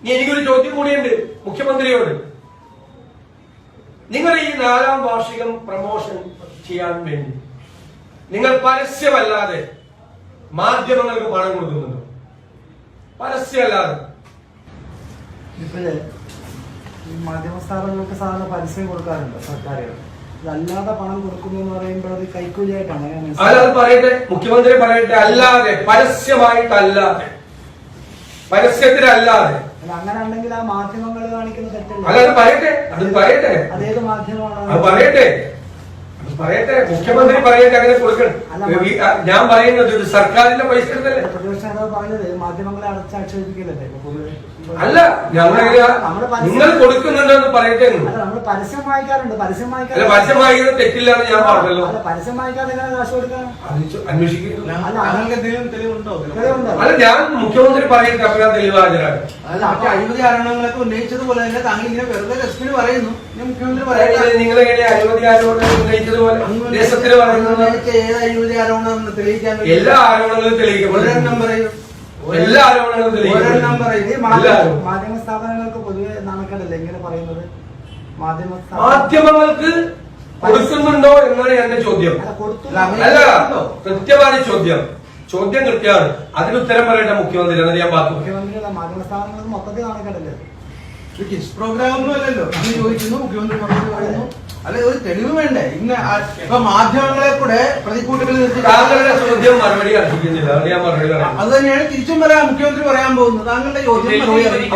ഇനി എനിക്കൊരു ചോദ്യം കൂടിയുണ്ട് മുഖ്യമന്ത്രിയോട്. നിങ്ങൾ ഈ നാലാം വാർഷികം പ്രമോഷൻ ചെയ്യാൻ വേണ്ടി നിങ്ങൾ പരസ്യമല്ലാതെ മാധ്യമങ്ങൾക്ക് പണം കൊടുക്കുന്നുണ്ടോ? പരസ്യമല്ലാതെ. ഇപ്പോഴേ ഈ മാധ്യമ സ്ഥാപനങ്ങൾക്ക് സാധാരണ പരസ്യം കൊടുക്കാറുണ്ട് സർക്കാരുകൾ. അല്ലാതെ പണം കൊടുക്കുന്നു എന്ന് പറയുമ്പോൾ അത് കൈക്കൂലിയായിട്ടാണ്. അല്ലാതെ പറയട്ടെ. മുഖ്യമന്ത്രി പറയട്ടെ. അല്ലാതെ പരസ്യമായിട്ടല്ലാതെ. പരസ്യത്തിലല്ലാതെ. അല്ല, അങ്ങനെ ഉണ്ടെങ്കിൽ ആ മാധ്യമങ്ങൾ കാണിക്കുന്ന തെറ്റല്ല? അല്ലാതെ പറയട്ടെ അത് പറയട്ടെ. അതേത് മാധ്യമമാണ്? അത് പറയട്ടെ. അത് പറയട്ടെ മുഖ്യമന്ത്രി പറയട്ടെ അങ്ങനെ കൊടുക്കണം. ഞാൻ പറയുന്നത് സർക്കാരിന്റെ പൈസ എടുത്തല്ലേ? പ്രതിപക്ഷ നേതാവ് പറഞ്ഞത് മാധ്യമങ്ങളെ അടച്ചാക്ഷേപിക്കലല്ലേ അല്ല ഞങ്ങൾ നിങ്ങൾ കൊടുക്കുന്നുണ്ടോ എന്ന് പറയട്ടെ നമ്മൾ പരസ്യം വായിക്കാറുണ്ട്. പരസ്യം വായിക്കാറ് പരസ്യം വായിക്കുന്നത് തെറ്റില്ലാന്ന് ഞാൻ പറഞ്ഞല്ലോ. പരസ്യം വായിക്കാതെ കാശ് കൊടുക്കാൻ? അത് അന്വേഷിക്കുന്നു. അല്ല, ഞാൻ മുഖ്യമന്ത്രി പറയട്ടെ അപ്പോൾ ഞാൻ തെളിവ് ഹാജരാകും അല്ല മറ്റു അഴിമതി ആരോപണങ്ങളൊക്കെ ഉന്നയിച്ചതുപോലെ തന്നെ താങ്കൾ ഇങ്ങനെ വെറുതെ രസത്തിന് പറയുന്നു. ഞാൻ മുഖ്യമന്ത്രി പറയട്ടെ. നിങ്ങളെങ്ങനെ അഴിമതി ആരോപണം ഉന്നയിച്ചതുപോലെ ദേശത്തിന് പറയുന്നത് എല്ലാ ആരോപണങ്ങളും തെളിയിക്കപ്പെടും. എല്ലാ ആരോപണങ്ങളും തെളിയിക്കപ്പെടും. മാധ്യമ സ്ഥാപനങ്ങൾക്ക് പൊതുവെ നാണക്കേടല്ലേ ഇങ്ങനെ പറയുന്നത്? മാധ്യമങ്ങൾക്ക് കൊടുക്കുന്നുണ്ടോ എന്നാണ് എന്റെ ചോദ്യം. അല്ല, കൃത്യമായ ചോദ്യം. ചോദ്യം കൃത്യമാണ്. അതിന് ഉത്തരം പറയേണ്ട മുഖ്യമന്ത്രി എന്നത് ഞാൻ പറഞ്ഞു മുഖ്യമന്ത്രി കിസ് പ്രോഗ്രാം ഒന്നും അല്ലല്ലോ. അത് ചോദിക്കുന്നു മുഖ്യമന്ത്രി മറുപടി പറയുന്നു. അല്ല ഒരു തെളിവ് വേണ്ടേ? ഇന്ന് ഇപ്പൊ മാധ്യമങ്ങളെ കൂടെ പ്രതിക്കൂട്ടുകളിൽ നിർത്തി താങ്കളുടെ ചോദ്യം മറുപടി അർഹിക്കുന്നില്ല. ഞാൻ മറുപടി അത് തന്നെയാണ് തിരിച്ചും പറയാൻ മുഖ്യമന്ത്രി പറയാൻ പോകുന്നത്. താങ്കളുടെ ചോദ്യം മറുപടി